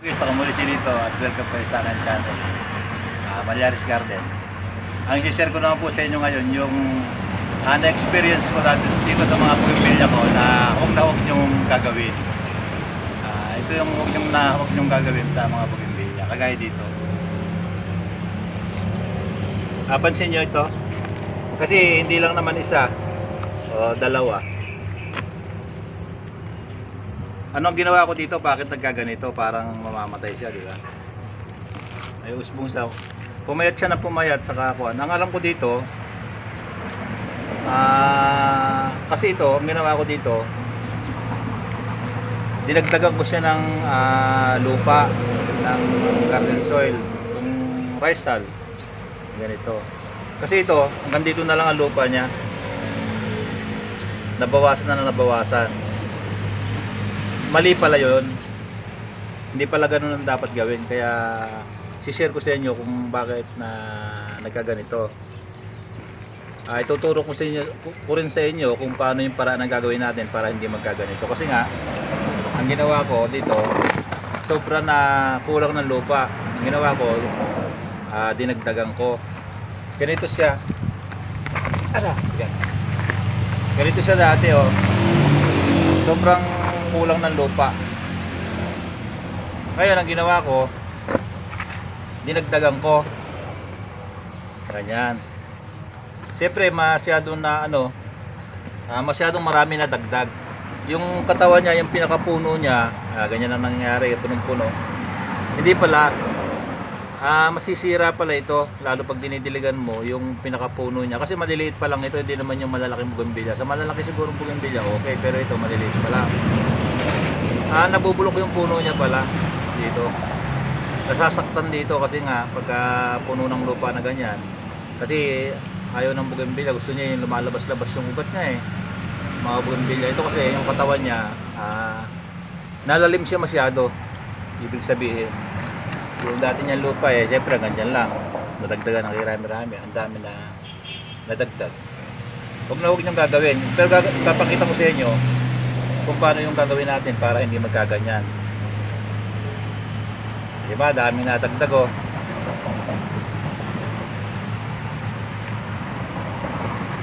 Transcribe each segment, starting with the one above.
Okay, sa Kamulisi dito at welcome kayo sa akin channel. Uh, Malyaris Garden. Ang share ko naman po sa inyo ngayon yung uh, na-experience ko dati dito sa mga pagpilya ko na huwag na huwag niyong gagawin. Ah, ito yung huwag niyong na huwag niyong gagawin sa mga pagpilya. Kagaya dito. Ah, pansin niyo ito. Kasi hindi lang naman isa o dalawa. Ano ang ginawa ko dito? Bakit nagkaganito? Parang mamamatay siya, di ba? Ay usbong sa pumayat siya na pumayat sa kuan. Ang alam ko dito, ah kasi ito, ginawa ko dito, dinagdagan ko siya ng ah, lupa ng garden soil, yung rice hull. Ganito. Kasi ito, hanggang dito na lang ang lupa niya. Nabawasan na na nabawasan mali pala yon hindi pala ganun ang dapat gawin. Kaya si-share ko sa inyo kung bakit na nagkaganito. Ah ituturo ko sa inyo ko rin sa inyo kung paano yung paraan ng gagawin natin para hindi magkaganito. Kasi nga ang ginawa ko dito sobra na kulang ng lupa. Ang ginawa ko ah, dinagdagan ko. Ganito siya. Ara ganito siya dati oh. Sobrang kulang ng lupa. Ngayon ang ginawa ko dinagdagan ko. Ganyan siyempre masyado na ano ah, masyadong marami na dagdag. Yung katawan niya yung pinakapuno niya ah, ganyan ang nangyari punong puno hindi pala ah, masisira pala ito lalo pag dinidiligan mo yung pinakapuno niya. Kasi maliliit pa lang ito hindi naman yung malalaking bugimbilya sa malalaki siguro bugimbilya okay pero ito maliliit pa lang. Ah, nabubulok yung puno niya pala dito. Nasasaktan dito kasi nga pagka puno ng lupa na ganyan kasi ayaw ng bugimbilya gusto niya yung lumalabas-labas yung ugat niya eh. Mga bugimbilya ito kasi yung katawan niya ah, nalalim siya masyado ibig sabihin yung dati niyang lupa eh syempre ganyan lang. Nadagdagan ng kirami-rami ang dami na nadagdag. Huwag na huwag niyong gagawin. Pero ipapakita ko sa inyo kung paano yung gagawin natin para hindi magkaganyan. Diba? Dami nadagdag oh.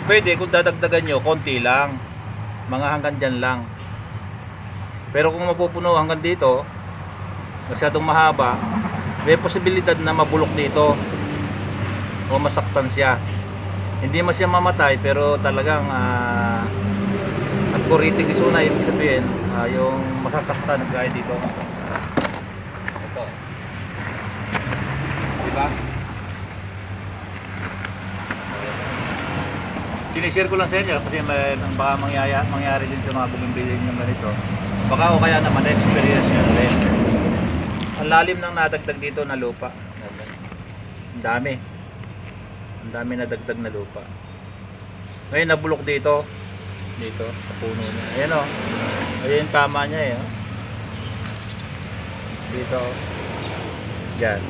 Pwede kung dadagdagan nyo konti lang. Mga hanggang dyan lang. Pero kung mapupuno hanggang dito masyadong mahaba may posibilidad na mabulok dito. O masaktan siya. Hindi man siya mamatay pero talagang uh, at kuritig isuna ibig sabihin ah, yung masasaktan gaya dito. Ito. Diba? Sinishare ko lang sa inyo kasi may, baka mangyaya, mangyari din sa mga bumibili ng ganito. Baka o kaya naman na-experience nyo na rin ang lalim ng nadagdag dito na lupa. Ang dami. Ang dami nadagdag na lupa. Ngayon nabulok dito. Dito sa puno niya. Ayan o ayan yung tama niya eh oh. dito yan.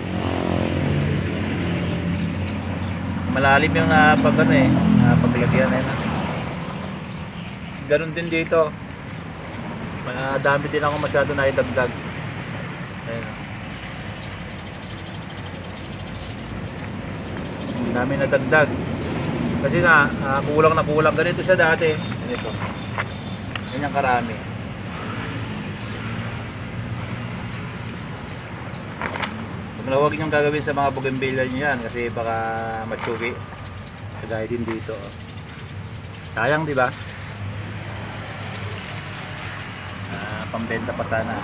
Malalim yung napag ano eh napaglagyan eh ganun din dito. Madami din ako masyado na idagdag Ayan. Ang dami na dagdag. Kasi nga, ah, kulang na kulang. Ganito siya dati. Ganito. Ganyan karami. Huwag na huwag gagawin sa mga bougainvillea niyo yan kasi baka matsugi. Kagaya din dito. oh. Sayang, di ba? Ah, pambenta pa sana.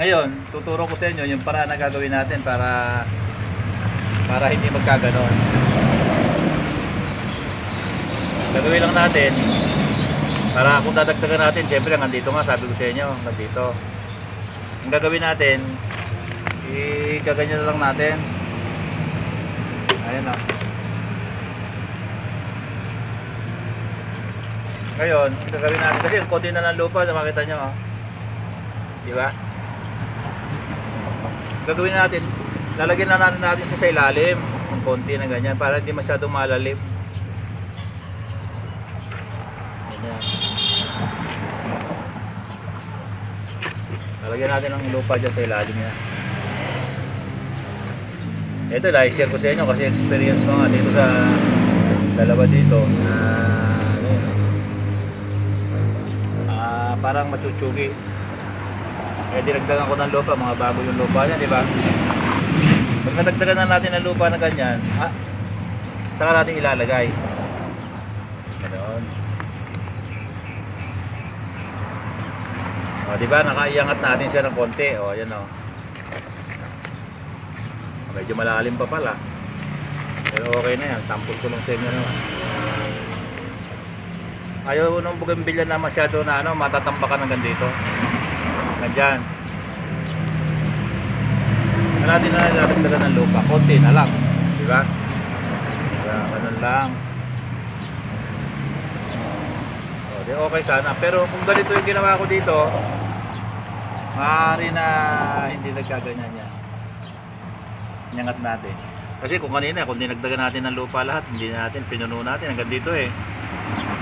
Ngayon, tuturo ko sa inyo yung paraan na gagawin natin para para hindi magkaganon. Gagawin lang natin para kung dadagdagan natin, siyempre hanggang dito nga, sabi ko sa inyo, hanggang dito. Ang gagawin natin, i-gaganyan lang natin. Ayan o. Ngayon, ang gagawin natin, kasi konti na ng lupa, makita nyo o. Di ba? gagawin natin lalagyan na natin, natin siya sa ilalim ng konti na ganyan para hindi masyadong malalim. Ganyan. Lalagyan natin ng lupa dyan sa ilalim niya. Ito dahil share ko sa inyo kasi experience ko nga dito sa dalawa dito na uh, uh, parang machuchugi eh, dinagdagan ko ng lupa, mga bago yung lupa niya, di ba? Pag nadagdagan na natin ng lupa na ganyan, ah, saka natin ilalagay. Ganon. O, di ba? Nakaiangat natin siya ng konti. O, ayan o. Medyo malalim pa pala. Pero okay na yan. Sample ko lang sa inyo naman. Ayaw nung bugambilya na masyado na ano, matatambakan hanggang dito. Nandyan. Ano natin na lalagdagan ng lupa. Konti na lang. Di ba? Kaya, ganun lang. O, di okay sana. Pero kung ganito yung ginawa ko dito, maaari na hindi nagkaganyan yan. Inyangat natin. Kasi kung kanina, kung dinagdagan natin ng lupa lahat, hindi natin, pinuno natin hanggang dito eh.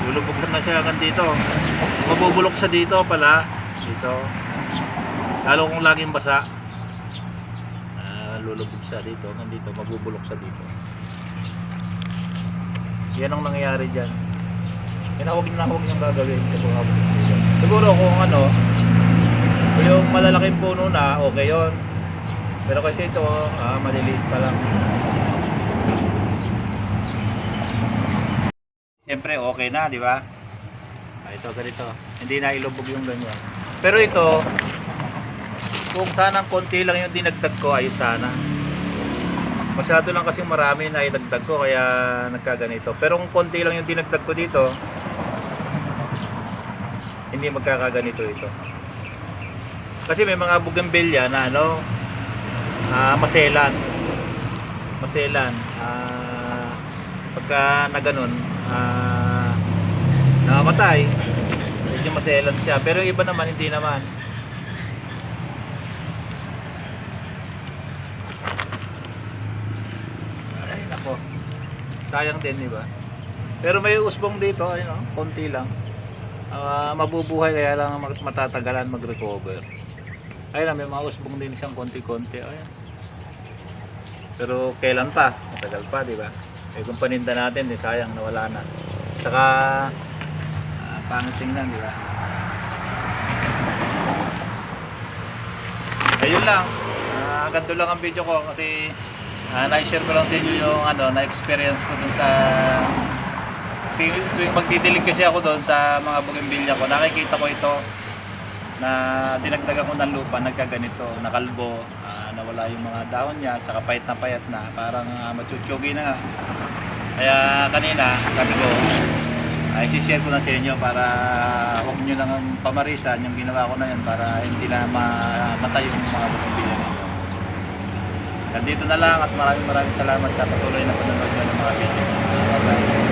Lulubog na siya hanggang dito. Mabubulok sa dito pala. Dito. Lalo kung laging basa. Ah, lulubog siya dito. Hanggang dito. Mabubulok sa dito. Yan ang nangyayari dyan. Yan huwag na huwag niyong gagawin. Siguro, siguro kung ano, yung malalaking puno na, okay yon. Pero kasi ito, ah, maliliit pa lang. Siyempre, okay na, di ba? Ah, ito, ganito. Hindi na ilubog yung ganyan. Pero ito, kung sana konti lang yung dinagdag ko, ay sana. Masyado lang kasi marami na idagdag ko, kaya nagkaganito. Pero kung konti lang yung dinagdag ko dito, hindi magkakaganito ito. Kasi may mga bougainvillea na ano, ah, maselan. Maselan. Ah, pagka na ganun, ah, nakamatay, medyo maselan siya. Pero yung iba naman, hindi naman. Ay, nako. Sayang din, di ba? Pero may usbong dito, ayun oh, konti lang. Ah, mabubuhay kaya lang mag- matatagalan mag-recover. Ayun, may mga usbong din siyang konti-konti. Ayun. Pero kailan pa? Matagal pa, di ba? Eh kung paninda natin, di sayang nawala na. Saka pangit tingnan, di ba? Ayun lang. Ah, ganito lang ang video ko kasi ah, na-share ko lang sa inyo yung ano, na-experience ko dun sa tuwing, magdidilig kasi ako doon sa mga bougainvillea ko, nakikita ko ito na dinagdagan ko ng lupa, nagkaganito, nakalbo, ah, nawala yung mga dahon niya, tsaka payat na payat na, parang uh, matutsugi na. Kaya kanina, sabi ko, ay share ko na sa inyo para huwag nyo lang pamarisan yung ginawa ko na yun para hindi na mamatay yung mga bougainvillea ninyo. Nandito na lang at maraming maraming salamat sa patuloy na panonood ng mga video. Bye-bye.